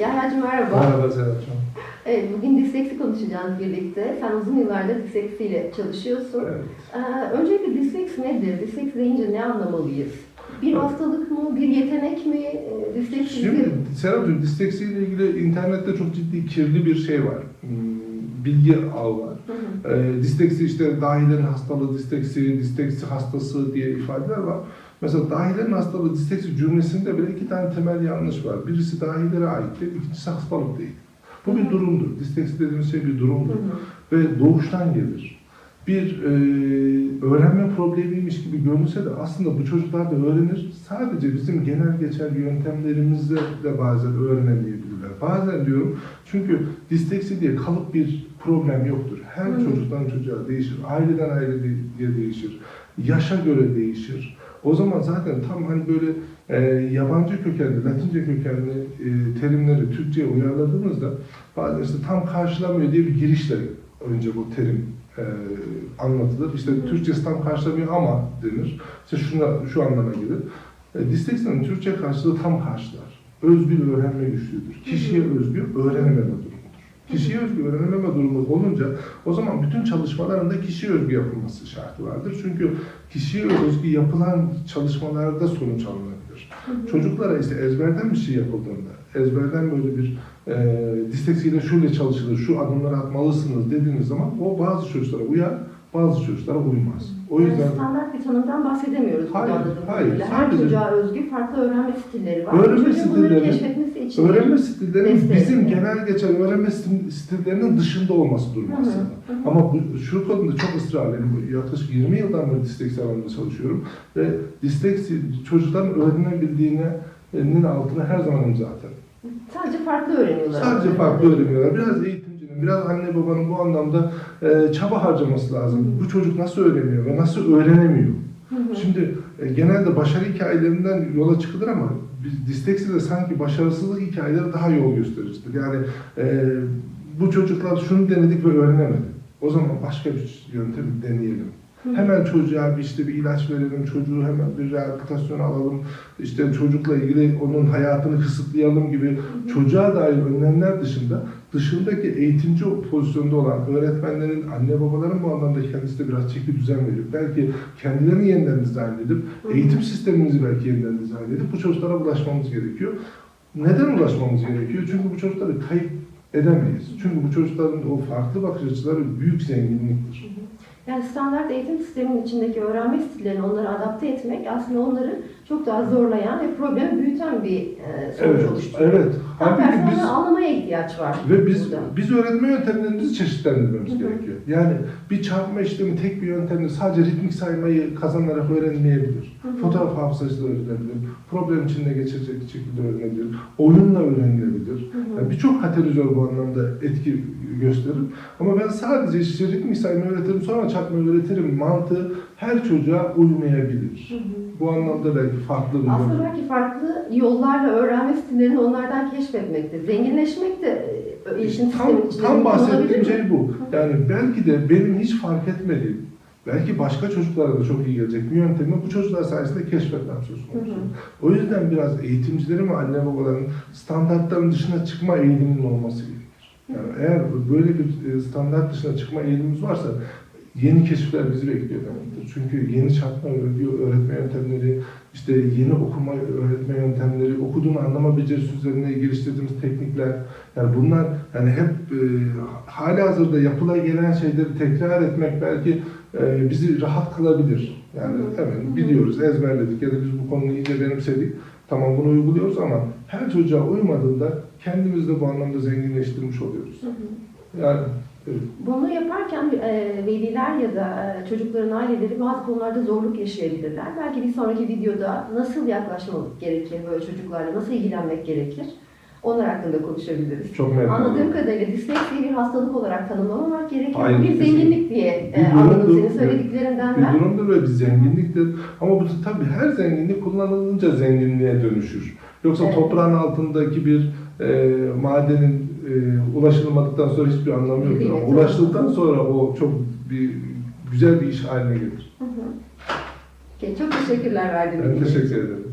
Yahya'cığım merhaba. Merhaba Serhat'cığım. Evet, bugün disleksi konuşacağız birlikte. Sen uzun yıllarda disleksiyle çalışıyorsun. Evet. Ee, öncelikle disleks nedir? Disleks deyince ne anlamalıyız? Bir evet. hastalık mı, bir yetenek mi? Ee, disleksi Şimdi Serapcığım, disleksiyle ilgili internette çok ciddi kirli bir şey var. Hmm, bilgi ağı var. Hı hı. Ee, e, disleksi işte dahilerin hastalığı, disleksi, disleksi hastası diye ifadeler var. Mesela dahilerin hastalığı disleksi cümlesinde bile iki tane temel yanlış var. Birisi dahilere aittir, ikincisi hastalık değil. Bu bir durumdur. Disleksi dediğimiz şey bir durumdur. hı. Ve doğuştan gelir. Bir e, öğrenme problemiymiş gibi görünse de aslında bu çocuklar da öğrenir. Sadece bizim genel geçer yöntemlerimizle de bazen öğrenemeyebilirler. Bazen diyorum çünkü disleksi diye kalıp bir problem yoktur. Her Hı. çocuktan çocuğa değişir. Aileden aileye değişir. Yaşa göre değişir. O zaman zaten tam hani böyle e, yabancı kökenli, Latince kökenli e, terimleri Türkçe'ye uyarladığımızda bazen işte tam karşılamıyor diye bir girişle önce bu terim e, anlatılır. İşte. Türkçesi tam karşılamıyor ama denir. İşte şuna, şu anlama gelir. E, disleksinin Türkçe karşılığı tam karşılar. Özgür öğrenme güçlüğüdür. Kişiye özgü öğrenememe durumudur. Kişiye özgü öğrenememe durumu olunca o zaman bütün çalışmalarında kişiye özgü yapılması şartı vardır. Çünkü kişiye özgü yapılan çalışmalarda sonuç alınabilir. Hı hı. Çocuklara ise ezberden bir şey yapıldığında, ezberden böyle bir e, disleksiyle şöyle çalışılır, şu adımları atmalısınız dediğiniz zaman o bazı çocuklara uyar, bazı çocuklara uymaz. O Yani yüzden standart bir tanımdan bahsedemiyoruz Hayır, hayır. Her Sadece- çocuğa özgü farklı öğrenme stilleri var. Öğrenme stilleri- öğrenme stillerinin bizim genel geçer öğrenme stil- stillerinin dışında olması durumu Hı hı, aslında. hı hı. Ama bu, şu konuda çok ısrarlıyım. Yaklaşık 20 yıldan beri disleksi alanında çalışıyorum. Ve disleksi çocukların öğrenebildiğinin altına her zaman imza atarım. sadece farklı öğreniyorlar. Sadece farklı öğreniyorlar. Biraz eğitimcinin, biraz anne babanın bu anlamda e, çaba harcaması lazım. Bu çocuk nasıl öğreniyor ve nasıl öğrenemiyor? Hı hı. Şimdi e, genelde başarı hikayelerinden yola çıkılır ama biz disleksi de sanki başarısızlık hikayeleri daha yol göstericidir. Yani e, bu çocuklar şunu denedik ve öğrenemedi. O zaman başka bir yöntem deneyelim. Hemen çocuğa bir işte bir ilaç verelim, çocuğu hemen bir rehabilitasyon alalım, işte çocukla ilgili onun hayatını kısıtlayalım gibi çocuğa dair önlemler dışında dışındaki eğitimci pozisyonda olan öğretmenlerin, anne babaların bu anlamda kendisi de biraz çeki düzen verip belki kendilerini yeniden dizayn edip eğitim sistemimizi belki yeniden dizayn edip bu çocuklara ulaşmamız gerekiyor. Neden ulaşmamız gerekiyor? Çünkü bu çocukları kayıp edemeyiz. Çünkü bu çocukların o farklı bakış açıları büyük zenginliktir. Yani standart eğitim sisteminin içindeki öğrenme stillerini onlara adapte etmek aslında onları çok daha zorlayan ve problemi büyüten bir e, sonuç Evet, oluşturuyor. evet. Tam Halbuki tersi biz anlamaya ihtiyaç var. Ve biz burada. biz öğretme yöntemlerimizi çeşitlendirmemiz Hı hı. gerekiyor. Yani bir çarpma işlemi tek bir yöntemle sadece ritmik saymayı kazanarak öğrenmeyebilir. Hı hı. Fotoğraf hafızası da öğrenebilir. Problem içinde geçecek şekilde öğrenebilir. Oyunla öğrenilebilir. Yani Birçok katalizör bu anlamda etki gösterir. Ama ben sadece işte ritmik saymayı öğretirim, sonra çarpmayı öğretirim mantığı her çocuğa uymayabilir. Hı hı. Bu anlamda belki farklı bir Aslında belki farklı yollarla öğrenme stillerini onlardan keşfetmekte. Zenginleşmek de e, eğitim tam, tam bahsettiğim şey bu. Yani belki de benim hiç fark etmediğim, belki başka çocuklara da çok iyi gelecek bir yöntemi bu çocuklar sayesinde keşfetmem söz konusu. O yüzden biraz eğitimcilerin ve anne babaların standartların dışına çıkma eğiliminin olması gerekir. Yani eğer böyle bir e, standart dışına çıkma eğilimimiz varsa yeni keşifler bizi bekliyor demektir. Çünkü yeni çarpma öğretme yöntemleri, işte yeni okuma öğretme yöntemleri, okuduğun anlama becerisi üzerine geliştirdiğimiz teknikler, yani bunlar yani hep e, hali hazırda yapıla gelen şeyleri tekrar etmek belki e, bizi rahat kılabilir. Yani hı. biliyoruz, ezberledik ya da biz bu konuyu iyice benimsedik. Tamam bunu uyguluyoruz ama her çocuğa uymadığında kendimizi de bu anlamda zenginleştirmiş oluyoruz. Yani evet. Bunu yaparken e, veliler ya da e, çocukların aileleri bazı konularda zorluk yaşayabilirler. Belki bir sonraki videoda nasıl yaklaşmak gerekir böyle çocuklarla, nasıl ilgilenmek gerekir? Onlar hakkında konuşabiliriz. çok memnun Anladığım kadarıyla disleksiyi bir hastalık olarak tanımlamamak gerekiyor. Hayır, bir kesinlikle. zenginlik diye Bir e, anladım durumdur. senin söylediklerinden Bir ben. durumdur ve bir zenginliktir. Ama bu tabii her zenginlik kullanılınca zenginliğe dönüşür. Yoksa Evet. toprağın altındaki bir e, madenin e, ulaşılmadıktan sonra hiçbir anlamı yoktur. Ama evet. sonra o çok bir güzel bir iş haline gelir. Hı hı. Çok teşekkürler verdiğiniz Ben için. teşekkür ederim.